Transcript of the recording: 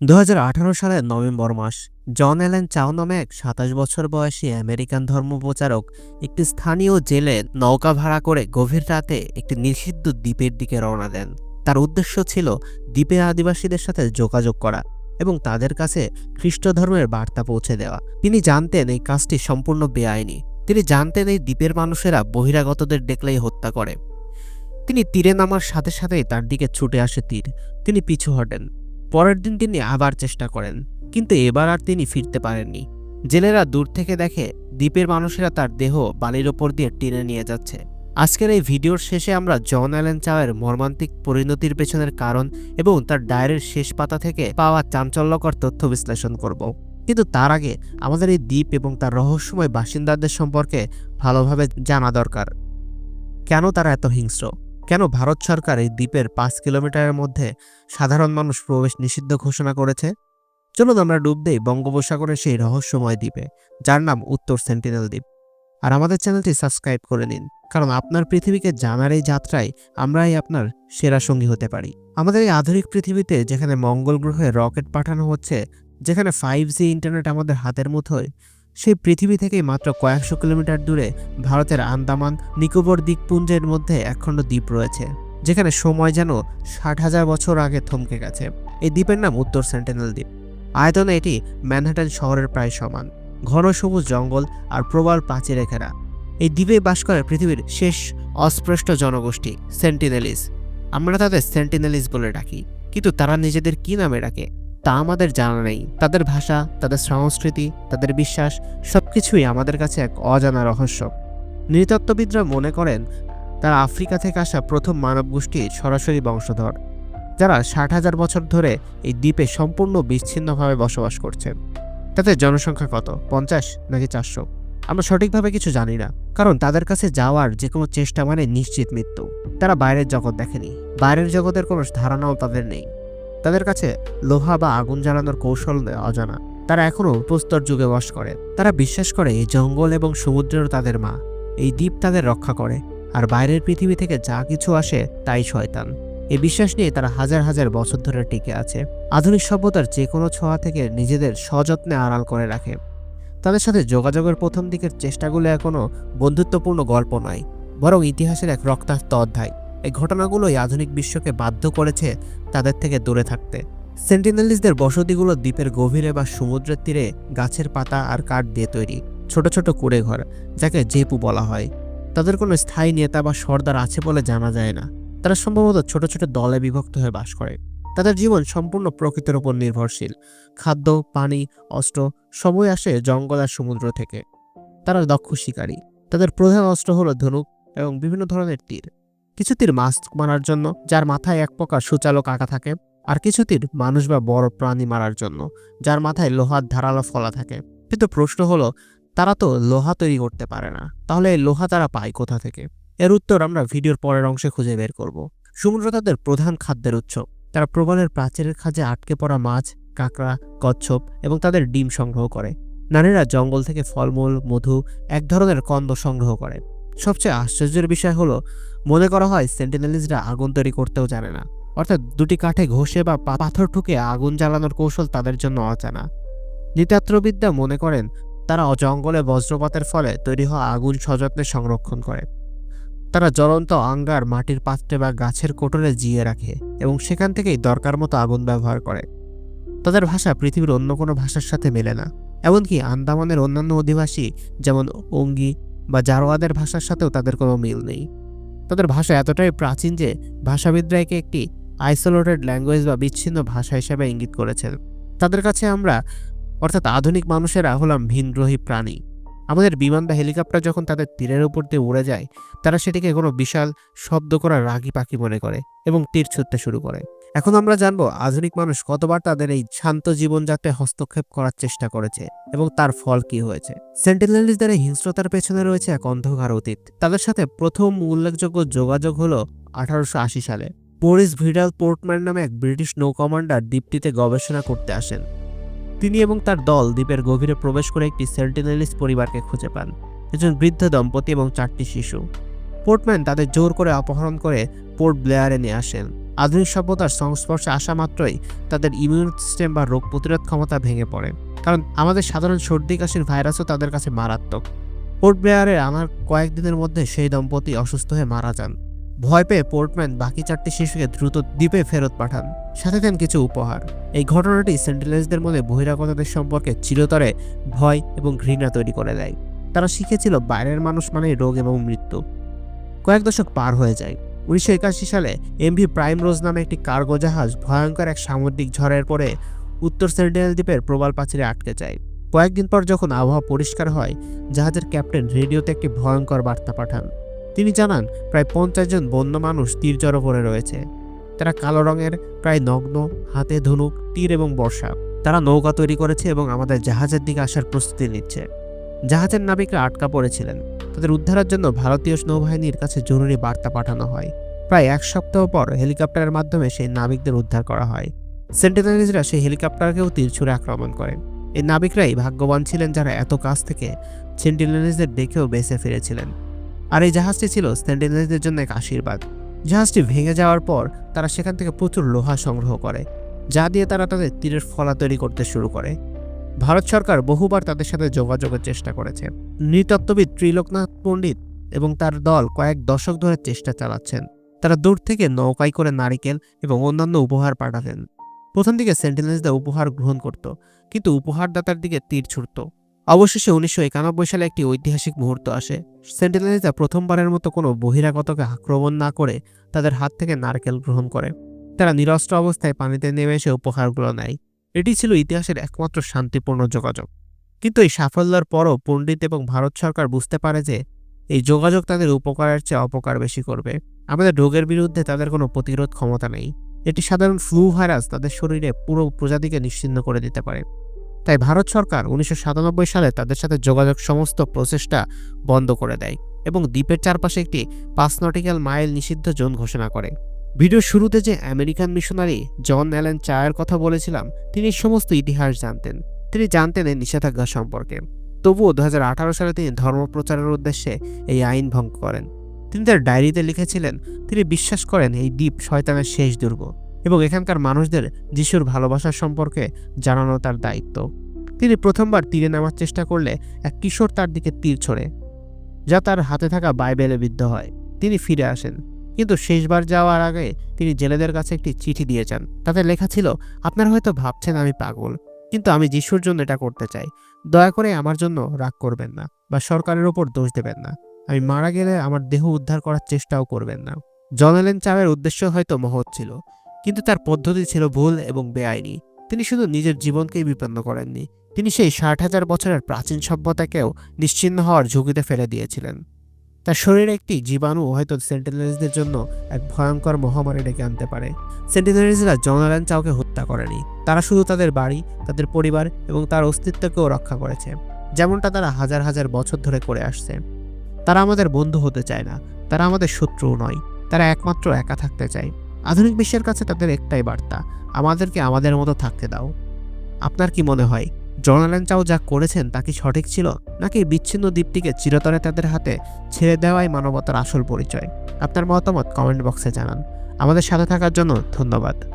দু হাজার আঠারো সালের নভেম্বর মাস, জন অ্যালেন চাও নামে এক সাতাশ বছর বয়সী আমেরিকান ধর্মপ্রচারক একটি স্থানীয় জেলে নৌকা ভাড়া করে গভীর রাতে একটি নিষিদ্ধ দ্বীপের দিকে রওনা দেন। তার উদ্দেশ্য ছিল দ্বীপে আদিবাসীদের সাথে যোগাযোগ করা এবং তাদের কাছে খ্রিস্ট ধর্মের বার্তা পৌঁছে দেওয়া। তিনি জানতেন এই কাজটি সম্পূর্ণ বেআইনি। তিনি জানতেন এই দ্বীপের মানুষেরা বহিরাগতদের দেখলেই হত্যা করে। তিনি তীরে নামার সাথে সাথেই তার দিকে ছুটে আসে তীর। তিনি পিছু হটেন। পরের দিন তিনি আবার চেষ্টা করেন, কিন্তু এবার আর তিনি ফিরতে পারেননি। জেলেরা দূর থেকে দেখে দ্বীপের মানুষেরা তার দেহ বালির ওপর দিয়ে টেনে নিয়ে যাচ্ছে। আজকের এই ভিডিওর শেষে আমরা জন অ্যালেন চাওয়ের মর্মান্তিক পরিণতির পেছনের কারণ এবং তার ডায়ের শেষ পাতা থেকে পাওয়া চাঞ্চল্যকর তথ্য বিশ্লেষণ করব। কিন্তু তার আগে আমাদের এই দ্বীপ এবং তার রহস্যময় বাসিন্দাদের সম্পর্কে ভালোভাবে জানা দরকার। কেন তারা এত হিংস্র? কেন ভারত সরকার এই দ্বীপের পাঁচ কিলোমিটারের মধ্যে সাধারণ মানুষ প্রবেশ নিষিদ্ধ ঘোষণা করেছে? চলুন আমরা ডুব দেই বঙ্গোপসাগরের সেই রহস্যময় দ্বীপে, যার নাম উত্তর সেন্টিনেল দ্বীপ। আর আমাদের চ্যানেলটি সাবস্ক্রাইব করে নিন, কারণ আপনার পৃথিবীকে জানার এই যাত্রায় আমরাই আপনার সেরা সঙ্গী হতে পারি। আমাদের এই আধুনিক পৃথিবীতে যেখানে মঙ্গল গ্রহে রকেট পাঠানো হচ্ছে, যেখানে ফাইভ জি ইন্টারনেট আমাদের হাতের মুঠোয় সেই পৃথিবী থেকেই মাত্র কয়েকশো কিলোমিটার দূরে ভারতের আন্দামান, নিকোবর দ্বীপপুঞ্জের মধ্যে একখণ্ড দ্বীপ রয়েছে, যেখানে সময় যেন ষাট হাজার বছর আগে থমকে গেছে। এই দ্বীপের নাম উত্তর সেন্টিনেল দ্বীপ। আয়তনে এটি ম্যানহাটন শহরের প্রায় সমান। ঘন সবুজ জঙ্গল আর প্রবল প্রাচীরে ঘেরা। এই দ্বীপে বাস করে পৃথিবীর শেষ অস্পৃষ্ট জনগোষ্ঠী সেন্টিনেলিস। আমরা তাদের সেন্টিনেলিস বলে ডাকি, কিন্তু তারা নিজেদের কি নামে ডাকে? তা আমাদের জানা নেই। তাদের ভাষা, তাদের সংস্কৃতি, তাদের বিশ্বাস সব কিছুই আমাদের কাছে এক অজানা রহস্য। নৃতত্ত্ববিদরা মনে করেন, তারা আফ্রিকা থেকে আসা প্রথম মানব গোষ্ঠী সরাসরি বংশধর, যারা ষাট হাজার বছর ধরে এই দ্বীপে সম্পূর্ণ বিচ্ছিন্নভাবে বসবাস করছে তাদের জনসংখ্যা কত? পঞ্চাশ নাকি চারশো? আমরা সঠিকভাবে কিছু জানি না, কারণ তাদের কাছে যাওয়ার যে কোনো চেষ্টা মানে নিশ্চিত মৃত্যু। তারা বাইরের জগৎ দেখেনি। বাইরের জগতের কোনো ধারণাও তাদের নেই। তাদের কাছে লোহা বা আগুন জ্বালানোর কৌশল অজানা। তারা এখনও প্রস্তর যুগে বাস করে। তারা বিশ্বাস করে এই জঙ্গল এবং সমুদ্রেরও তাদের মা। এই দ্বীপ তাদের রক্ষা করে। আর বাইরের পৃথিবী থেকে যা কিছু আসে তাই শয়তান। এই বিশ্বাস নিয়ে তারা হাজার হাজার বছর ধরে টিকে আছে। আধুনিক সভ্যতার যে কোনো ছোঁয়া থেকে নিজেদের সযত্নে আড়াল করে রাখে। তাদের সাথে যোগাযোগের প্রথম দিকের চেষ্টাগুলো এখনও বন্ধুত্বপূর্ণ গল্প নয়, বরং ইতিহাসের এক রক্তাক্ত অধ্যায়। এই ঘটনাগুলোই আধুনিক বিশ্বকে বাধ্য করেছে তাদের থেকে দূরে থাকতে। সেন্টিনেলিসদের বসতিগুলো দ্বীপের গভীরে বা সমুদ্রের তীরে গাছের পাতা আর কাঠ দিয়ে তৈরি, ছোট ছোট কুড়ে ঘর যাকে জেপু বলা হয়। তাদের কোনো স্থায়ী নেতা বা সর্দার আছে বলে জানা যায় না। তারা সম্ভবত ছোট ছোট দলে বিভক্ত হয়ে বাস করে। তাদের জীবন সম্পূর্ণ প্রকৃতির উপর নির্ভরশীল। খাদ্য, পানি, অস্ত্র সবই আসে জঙ্গল আর সমুদ্র থেকে। তারা দক্ষ শিকারী। তাদের প্রধান অস্ত্র হলো ধনুক এবং বিভিন্ন ধরনের তীর। কিছু তীর মাছ মারার জন্য, যার মাথায় এক প্রকার সুচালক আঁকা থাকে, আর কিছু তীর মানুষ বা বড় প্রাণী মারার জন্য, যার মাথায় লোহার ধারালো ফলা থাকে। কিন্তু প্রশ্ন হলো, তারা তো লোহা তৈরি করতে পারে না, তাহলে এই লোহা তারা পায় কোথা থেকে? এর উত্তর আমরা ভিডিওর পরের অংশে খুঁজে বের করব। সমুদ্র তাদের প্রধান খাদ্যের উৎস। তারা প্রবলের প্রাচীরের খাঁজে আটকে পড়া মাছ, কাঁকড়া, কচ্ছপ এবং তাদের ডিম সংগ্রহ করে। নারীরা জঙ্গল থেকে ফলমূল, মধু, এক ধরনের কন্দ সংগ্রহ করে। সবচেয়ে আশ্চর্যের বিষয় হলো, মনে করা হয় সেন্টিনেলিসরা আগুন তৈরি করতেও জানে না। অর্থাৎ দুটি কাঠে ঘষে বা পাথর ঠুকে আগুন জ্বালানোর কৌশল তাদের জন্য অজানা। নৃতাত্ত্ববিদ্যা মনে করেন, তারা জঙ্গলে বজ্রপাতের ফলে তৈরি হওয়া আগুন সযত্নে সংরক্ষণ করে। তারা জ্বলন্ত আঙ্গার মাটির পাত্রে বা গাছের কোটরে জিয়ে রাখে এবং সেখান থেকেই দরকার মতো আগুন ব্যবহার করে। তাদের ভাষা পৃথিবীর অন্য কোনো ভাষার সাথে মেলে না। এমনকি আন্দামানের অন্যান্য অধিবাসী, যেমন অঙ্গি বা জারোয়াদের ভাষার সাথেও তাদের কোনো মিল নেই। তাদের ভাষা এতটাই প্রাচীন যে ভাষাবিদরা একে একটি আইসোলেটেড ল্যাঙ্গুয়েজ বা বিচ্ছিন্ন ভাষা হিসেবে ইঙ্গিত করেছেন। তাদের কাছে আমরা, অর্থাৎ আধুনিক মানুষেরা হলাম ভিনগ্রহী প্রাণী। আমাদের বিমান বা হেলিকপ্টার যখন তাদের তীরের উপর দিয়ে উড়ে যায়, তারা সেটিকে কোনো বিশাল শব্দ করা রাগি পাখি মনে করে এবং তীর ছুটতে শুরু করে। এখন আমরা জানব আধুনিক মানুষ কতবার তাদের এই শান্ত জীবনযাত্রায় হস্তক্ষেপ করার চেষ্টা করেছে এবং তার ফল কি হয়েছে। সেন্টিনেলিসদের এই হিংস্রতার পেছনে রয়েছে এক অন্ধকার অতীত। তাদের সাথে প্রথম উল্লেখযোগ্য যোগাযোগ হলো আঠারোশো সালে। মরিস ভিডাল পোর্টম্যান নামে এক ব্রিটিশ নৌ কমান্ডার দ্বীপটিতে গবেষণা করতে আসেন। তিনি এবং তার দল দ্বীপের গভীরে প্রবেশ করে একটি সেন্টিনেলিস পরিবারকে খুঁজে পান। একজন বৃদ্ধ দম্পতি এবং চারটি শিশু। পোর্টম্যান তাদের জোর করে অপহরণ করে পোর্ট ব্লেয়ারে নিয়ে আসেন। আধুনিক সভ্যতার সংস্পর্শে আসা মাত্রই তাদের ইমিউন সিস্টেম বা রোগ প্রতিরোধ ক্ষমতা ভেঙে পড়ে। কারণ আমাদের সাধারণ সর্দি, কাশির ভাইরাসও তাদের কাছে মারাত্মক। পোর্ট আমার কয়েকদিনের মধ্যে সেই দম্পতি অসুস্থ হয়ে মারা যান। ভয় পেয়ে পোর্টম্যান বাকি চারটি শিশুকে দ্রুত দ্বীপে ফেরত পাঠান। সাথে দেন কিছু উপহার। এই ঘটনাটি সেন্টিনেলসদের মধ্যে বহিরাগতদের সম্পর্কে চিরতরে ভয় এবং ঘৃণা তৈরি করে দেয়। তারা শিখেছিল বাইরের মানুষ মানেই রোগ এবং মৃত্যু। কয়েক দশক পার হয়ে যায়। উনিশশো একাশি সালে এমভি প্রাইম রোজ নামে একটি কার্গো জাহাজ ভয়ঙ্কর এক সামুদ্রিক ঝড়ের পরে উত্তর সেন্টিনেল দ্বীপের প্রবাল প্রাচীরে আটকে যায়। কয়েকদিন পর যখন আবহাওয়া পরিষ্কার হয়, জাহাজের ক্যাপ্টেন রেডিওতে একটি ভয়ঙ্কর বার্তা পাঠান। তিনি জানান, প্রায় পঞ্চাশ জন বন্য মানুষ তীর জড়ো রয়েছে। তারা কালো রঙের, প্রায় নগ্ন, হাতে ধনুক, তীর এবং বর্ষা। তারা নৌকা তৈরি করেছে এবং আমাদের জাহাজের দিকে আসার প্রস্তুতি নিচ্ছে। জাহাজের নাবিকরা আটকা পড়েছিলেন। তাদের উদ্ধারের জন্য ভারতীয় নৌবাহিনীর কাছে জরুরি বার্তা পাঠানো হয়। প্রায় এক সপ্তাহ পর হেলিকপ্টারের মাধ্যমে সেই নাবিকদের উদ্ধার করা হয়। সেন্টিনালিজরা সেই হেলিকপ্টারকেও তীর ছুঁড়ে আক্রমণ করেন এই নাবিকরাই ভাগ্যবান ছিলেন যারা এত কাছ থেকে সেন্টিনালিজদের দেখেও বেঁচে ফিরেছিলেন। আর এই জাহাজটি ছিল সেন্টিনালিজদের জন্য এক আশীর্বাদ। জাহাজটি ভেঙে যাওয়ার পর তারা সেখান থেকে প্রচুর লোহা সংগ্রহ করে, যা দিয়ে তারা তাদের তীরের ফলা তৈরি করতে শুরু করে। ভারত সরকার বহুবার তাদের সাথে যোগাযোগের চেষ্টা করেছে। নৃতত্ত্ববিদ ত্রিলোকনাথ পণ্ডিত এবং তার দল কয়েক দশক ধরে চেষ্টা চালাচ্ছেন। তারা দূর থেকে নৌকায় করে নারিকেল এবং অন্যান্য উপহার পাঠাতেন। প্রথম দিকে সেন্টিনেলসদের উপহার গ্রহণ করত, কিন্তু উপহারদাতার দিকে তীর ছুটত অবশেষে উনিশশো একানব্বই সালে একটি ঐতিহাসিক মুহূর্ত আসে। সেন্টিনেলসরা প্রথমবারের মতো কোনো বহিরাগতকে আক্রমণ না করে তাদের হাত থেকে নারকেল গ্রহণ করে। তারা নিরস্ত্র অবস্থায় পানিতে নেমে এসে উপহারগুলো নেয়। এটি ছিল ইতিহাসের একমাত্র শান্তিপূর্ণ যোগাযোগ। কিন্তু এই সাফল্যের পরও পণ্ডিত এবং ভারত সরকার বুঝতে পারে যে এই যোগাযোগ তাদের উপকারের চেয়ে অপকার বেশি করবে। আমাদের রোগের বিরুদ্ধে তাদের কোনো প্রতিরোধ ক্ষমতা নেই। এটি সাধারণ ফ্লু ভাইরাস তাদের শরীরে পুরো প্রজাতিকে নিশ্চিন্ন করে দিতে পারে। তাই ভারত সরকার উনিশশো সাতানব্বই সালে তাদের সাথে যোগাযোগ সমস্ত প্রচেষ্টা বন্ধ করে দেয় এবং দ্বীপের চারপাশে একটি পাঁচ নটিক্যাল মাইল নিষিদ্ধ জোন ঘোষণা করে। ভিডিওর শুরুতে যে আমেরিকান মিশনারি জন অ্যালেন চায়ের কথা বলেছিলাম, তিনি সমস্ত ইতিহাস জানতেন। তিনি জানতেন এই নিষেধাজ্ঞা সম্পর্কে। তবুও দু হাজার আঠারো সালে তিনি ধর্ম প্রচারের উদ্দেশ্যে এই আইন ভঙ্গ করেন। তিনি তার ডায়েরিতে লিখেছিলেন, তিনি বিশ্বাস করেন এই দ্বীপ শয়তানের শেষ দুর্গ এবং এখানকার মানুষদের যিশুর ভালোবাসার সম্পর্কে জানানো তার দায়িত্ব। তিনি প্রথমবার তীরে নামার চেষ্টা করলে এক কিশোর তার দিকে তীর ছড়ে, যা তার হাতে থাকা বাইবেলে বিদ্ধ হয়। তিনি ফিরে আসেন। কিন্তু শেষবার যাওয়ার আগে তিনি জেলেদের কাছে একটি চিঠি দিয়ে যান তাতে লেখা ছিল, আপনারা হয়তো ভাবছেন আমি পাগল, কিন্তু আমি যিশুর জন্য এটা করতে চাই। দয়া করে আমার জন্য রাগ করবেন না বা সরকারের ওপর দোষ দেবেন না। আমি মারা গেলে আমার দেহ উদ্ধার করার চেষ্টাও করবেন না। জনেলেন চাওয়ের উদ্দেশ্য হয়তো মহৎ ছিল, কিন্তু তার পদ্ধতি ছিল ভুল এবং বেআইনি। তিনি শুধু নিজের জীবনকেই বিপন্ন করেননি। তিনি সেই ষাট হাজার বছরের প্রাচীন সভ্যতাকেও নিশ্চিহ্ন হওয়ার ঝুঁকিতে ফেলে দিয়েছিলেন। তার শরীরে একটি জীবাণু হয়তো সেন্টিনারিজদের জন্য এক ভয়ঙ্কর মহামারী ডেকে আনতে পারে। সেন্টিনারিজরা জনালান চাওকে হত্যা করেনি। তারা শুধু তাদের বাড়ি, তাদের পরিবার এবং তার অস্তিত্বকেও রক্ষা করেছে। যেমনটা তারা হাজার হাজার বছর ধরে করে আসছে। তারা আমাদের বন্ধু হতে চায় না। তারা আমাদের শত্রুও নয়। তারা একমাত্র একা থাকতে চায়। আধুনিক বিশ্বের কাছে তাদের একটাই বার্তা, আমাদেরকে আমাদের মতো থাকতে দাও। আপনার কি মনে হয়? জর্নালেন চাও যা করেছেন তা কি সঠিক ছিল? নাকি বিচ্ছিন্ন দ্বীপটিকে চিরতরে তাদের হাতে ছেড়ে দেওয়াই মানবতার আসল পরিচয়? আপনার মতামত কমেন্ট বক্সে জানান। আমাদের সাথে থাকার জন্য ধন্যবাদ।